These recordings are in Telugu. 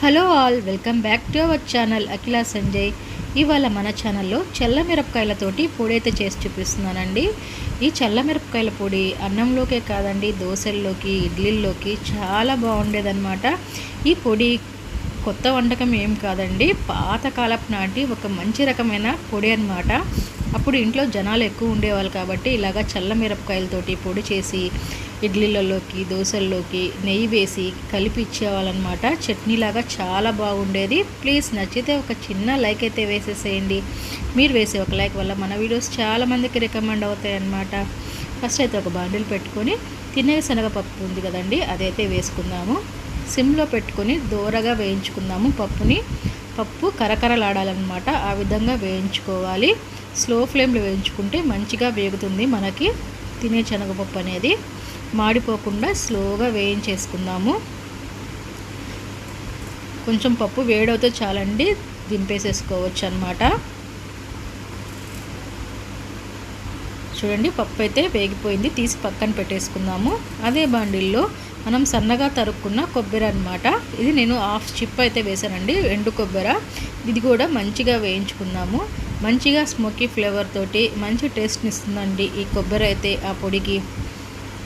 Hello all welcome back to our channel Akhila Sanjay. ఇవాళ మన ఛానల్లో చల్ల మిరపకాయలతోటి పొడి అయితే చేసి చూపిస్తున్నానండి. ఈ చల్ల మిరపకాయల పొడి అన్నంలోకే కాదండి దోశల్లోకి ఇడ్లీల్లోకి చాలా బాగుండేదన్నమాట. ఈ పొడి కొత్త వంటకం ఏం కాదండి. పాతకాలపు నాటి ఒక మంచి రకమైన పొడి అనమాట అప్పుడు ఇంట్లో జనాలు ఎక్కువ ఉండేవాళ్ళు కాబట్టి ఇలాగ చల్ల మిరపకాయలతోటి పొడి చేసి ఇడ్లీలలోకి దోశల్లోకి నెయ్యి వేసి కలిపి ఇచ్చేవాళ్ళనమాట చట్నీలాగా చాలా బాగుండేది. ప్లీజ్ నచ్చితే ఒక చిన్న లైక్ అయితే వేసేసేయండి. మీరు వేసే ఒక లైక్ వల్ల మన వీడియోస్ చాలామందికి రికమెండ్ అవుతాయి అన్నమాట ఫస్ట్ అయితే ఒక బాండిల్ పెట్టుకొని తినే శనగపప్పు ఉంది కదండి అదైతే వేసుకుందాము. సిమ్లో పెట్టుకొని దోరగా వేయించుకుందాము పప్పుని. పప్పు కరకరలాడాలన్నమాట. ఆ విధంగా వేయించుకోవాలి. స్లో ఫ్లేమ్లో వేయించుకుంటే మంచిగా వేగుతుంది మనకి తినే శనగపప్పు అనేది. మాడిపోకుండా స్లోగా వేయించేసుకుందాము. కొంచెం పప్పు వేడవుతే చాలండి దింపేసేసుకోవచ్చు అనమాట చూడండి పప్పు అయితే వేగిపోయింది తీసి పక్కన పెట్టేసుకుందాము. అదే బాండిల్లో మనం సన్నగా తరుక్కున్న కొబ్బరి అనమాట ఇది నేను హాఫ్ చిప్ అయితే వేసానండి ఎండు కొబ్బరి. ఇది కూడా మంచిగా వేయించుకుందాము మంచిగా స్మోకీ ఫ్లేవర్ తోటి మంచి టేస్ట్ని ఇస్తుందండి ఈ కొబ్బరి అయితే ఆ పొడికి.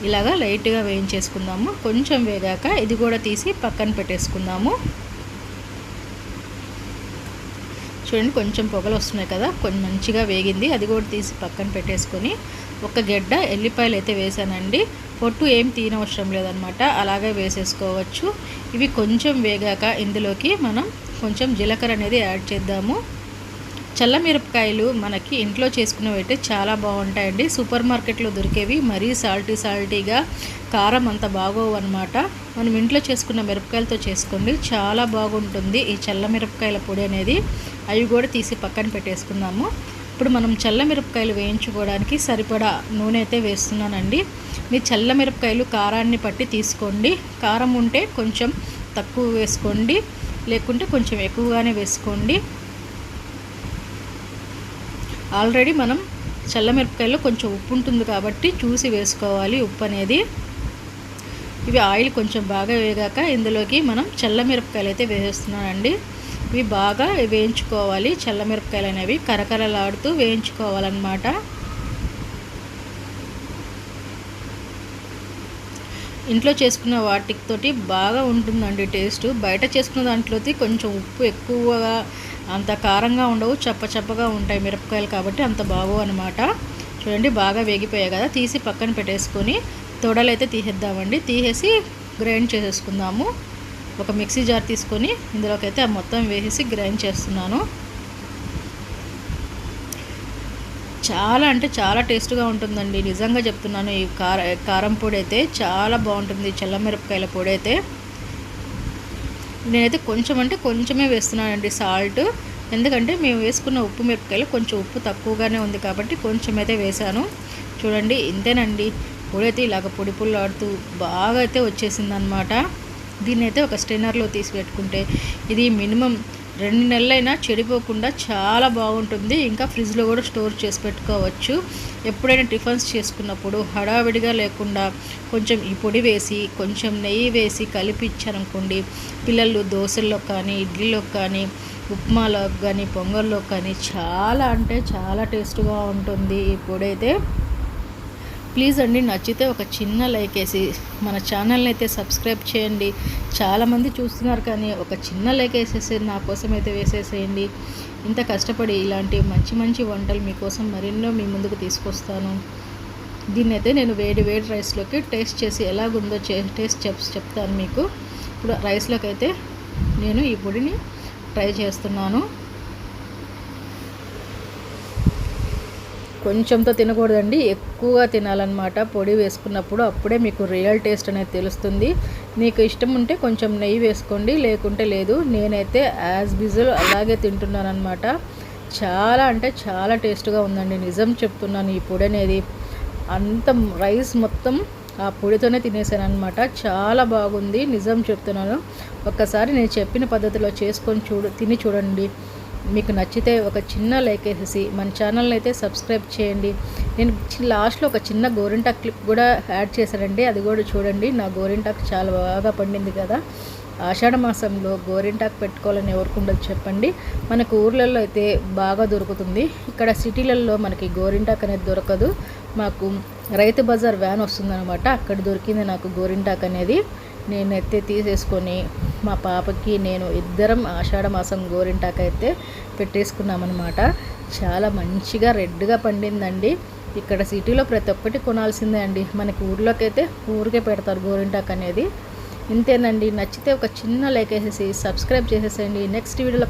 ఇలాగా లైట్గా వేయించేసుకుందాము కొంచెం వేగాక ఇది కూడా తీసి పక్కన పెట్టేసుకుందాము చూడండి కొంచెం పొగలు వస్తున్నాయి కదా కొంచెం మంచిగా వేగింది. అది కూడా తీసి పక్కన పెట్టేసుకొని ఒక గెడ్డ ఎల్లిపాయలు అయితే వేసానండి. పొట్టు ఏం తీనవసరం లేదనమాట అలాగే వేసేసుకోవచ్చు. ఇవి కొంచెం వేగాక ఇందులోకి మనం కొంచెం జీలకర్ర అనేది యాడ్ చేద్దాము. చల్ల మిరపకాయలు మనకి ఇంట్లో చేసుకునేవి అయితే చాలా బాగుంటాయండి. సూపర్ మార్కెట్లో దొరికేవి మరీ సాల్టీ సాల్టీగా కారం అంత బాగోవు అనమాట మనం ఇంట్లో చేసుకున్న మిరపకాయలతో చేసుకోండి. చాలా బాగుంటుంది ఈ చల్ల మిరపకాయల పొడి అనేది. అవి కూడా తీసి పక్కన పెట్టేసుకుందాము. ఇప్పుడు మనం చల్ల మిరపకాయలు వేయించుకోవడానికి సరిపడా నూనె అయితే వేస్తున్నానండి. మీ చల్ల మిరపకాయలు కారాన్ని పట్టి తీసుకోండి. కారం ఉంటే కొంచెం తక్కువ వేసుకోండి. లేకుంటే కొంచెం ఎక్కువగానే వేసుకోండి. ఆల్రెడీ మనం చల్లమిరపకాయలో కొంచెం ఉప్పు ఉంటుంది కాబట్టి చూసి వేసుకోవాలి ఉప్పు అనేది ఇవి ఆయిల్ కొంచెం బాగా వేగాక ఇందులోకి మనం చల్లమిరపకాయలు అయితే వేసేస్తున్నానండి ఇవి బాగా వేయించుకోవాలి. చల్లమిరపకాయలు అనేవి కరకరలాడుతూ వేయించుకోవాలన్నమాట. ఇంట్లో చేసుకున్న వాటితోటి బాగా ఉంటుందండి టేస్ట్. బయట చేసుకున్న దాంట్లోకి కొంచెం ఉప్పు ఎక్కువగా అంత కారంగా ఉండవు చప్ప చప్పగా ఉంటాయి మిరపకాయలు కాబట్టి అంత బాగు అనమాట చూడండి బాగా వేగిపోయాయి కదా తీసి పక్కన పెట్టేసుకొని తొడలైతే తీసేద్దామండి. తీసేసి గ్రైండ్ చేసేసుకుందాము. ఒక మిక్సీ జార్ తీసుకొని ఇందులోకి అయితే మొత్తం వేసేసి గ్రైండ్ చేస్తున్నాను. చాలా అంటే చాలా టేస్ట్గా ఉంటుందండి. నిజంగా చెప్తున్నాను ఈ కార కారం పొడి అయితే చాలా బాగుంటుంది. చల్లమిరపకాయల పొడి అయితే నేనైతే కొంచెం అంటే కొంచెమే వేస్తున్నానండి సాల్ట్. ఎందుకంటే మేము వేసుకున్న ఉప్పు మిరపకాయలు కొంచెం ఉప్పు తక్కువగానే ఉంది కాబట్టి కొంచెం అయితే వేసాను. చూడండి ఇంతేనండి. పొడి అయితే ఇలాగ పొడి పుల్లాడుతూ బాగా అయితే వచ్చేసింది అనమాట దీన్ని అయితే ఒక స్టెయినర్లో తీసి పెట్టుకుంటే ఇది మినిమం రెండు నెలలైనా చెడిపోకుండా చాలా బాగుంటుంది. ఇంకా ఫ్రిడ్జ్లో కూడా స్టోర్ చేసి పెట్టుకోవచ్చు. ఎప్పుడైనా టిఫన్స్ చేసుకున్నప్పుడు హడావిడిగా లేకుండా కొంచెం ఈ పొడి వేసి కొంచెం నెయ్యి వేసి కలిపించారనుకోండి పిల్లలు దోశల్లో కానీ ఇడ్లీలో కానీ ఉప్మాలో కానీ పొంగల్లో కానీ చాలా అంటే చాలా టేస్ట్గా ఉంటుంది ఈ పొడి అయితే ప్లీజ్ అండి నచ్చితే ఒక చిన్న లైక్ వేసి మన ఛానల్ని అయితే సబ్స్క్రైబ్ చేయండి. చాలామంది చూస్తున్నారు కానీ ఒక చిన్న లైక్ వేసేసి నా కోసం అయితే వేసేసేయండి. ఇంత కష్టపడి ఇలాంటి మంచి మంచి వంటలు మీకోసం మరెన్నో మీ ముందుకు తీసుకొస్తాను. దీన్ని అయితే నేను వేడి వేడి రైస్లోకి టేస్ట్ చేసి ఎలాగుందో చే టేస్ట్ చెప్ చెప్తాను మీకు. ఇప్పుడు రైస్లోకి అయితే నేను ఈ పొడిని ట్రై చేస్తున్నాను. కొంచెంతో తినకూడదండి. ఎక్కువగా తినాలన్నమాట. పొడి వేసుకున్నప్పుడు అప్పుడే మీకు రియల్ టేస్ట్ అనేది తెలుస్తుంది. మీకు ఇష్టం ఉంటే కొంచెం నెయ్యి వేసుకోండి. లేకుంటే లేదు. నేనైతే యాజ్ బిజుల్ అలాగే తింటున్నానమాట చాలా అంటే చాలా టేస్ట్గా ఉందండి. నిజం చెప్తున్నాను ఈ పొడి అనేది. అంత రైస్ మొత్తం ఆ పొడితోనే తినేసాను అనమాట చాలా బాగుంది. నిజం చెప్తున్నాను. ఒక్కసారి నేను చెప్పిన పద్ధతిలో చేసుకొని చూడు తిని చూడండి. మీకు నచ్చితే ఒక చిన్న లైక్ వేసేసి మన ఛానల్ని అయితే సబ్స్క్రైబ్ చేయండి. నేను లాస్ట్లో ఒక చిన్న గోరింటాక్ క్లిప్ కూడా యాడ్ చేశానండి. అది కూడా చూడండి. నా గోరింటాక్ చాలా బాగా పండింది కదా. ఆషాఢ మాసంలో గోరింటాకు పెట్టుకోవాలని ఎవరికి ఉండదు చెప్పండి. మనకు ఊర్లలో అయితే బాగా దొరుకుతుంది. ఇక్కడ సిటీలలో మనకి గోరింటాకు అనేది దొరకదు. మాకు రైతు బజార్ వ్యాన్ వస్తుందన్నమాట. అక్కడ దొరికింది నాకు గోరింటాకు అనేది. నేనైతే తీసేసుకొని మా పాపకి నేను ఇద్దరం ఆషాఢ మాసం గోరింటాక అయితే పెట్టేసుకున్నామన్నమాట. చాలా మంచిగా రెడ్గా పండిందండి. ఇక్కడ సిటీలో ప్రతి ఒక్కటి కొనాల్సిందే అండి. మనకి ఊర్లోకి అయితే ఊరికే పెడతారు గోరింటాకు అనేది ఇంతేనండి. నచ్చితే ఒక చిన్న లైక్ వేసేసి సబ్స్క్రైబ్ చేసేసేయండి. నెక్స్ట్ వీడియోలో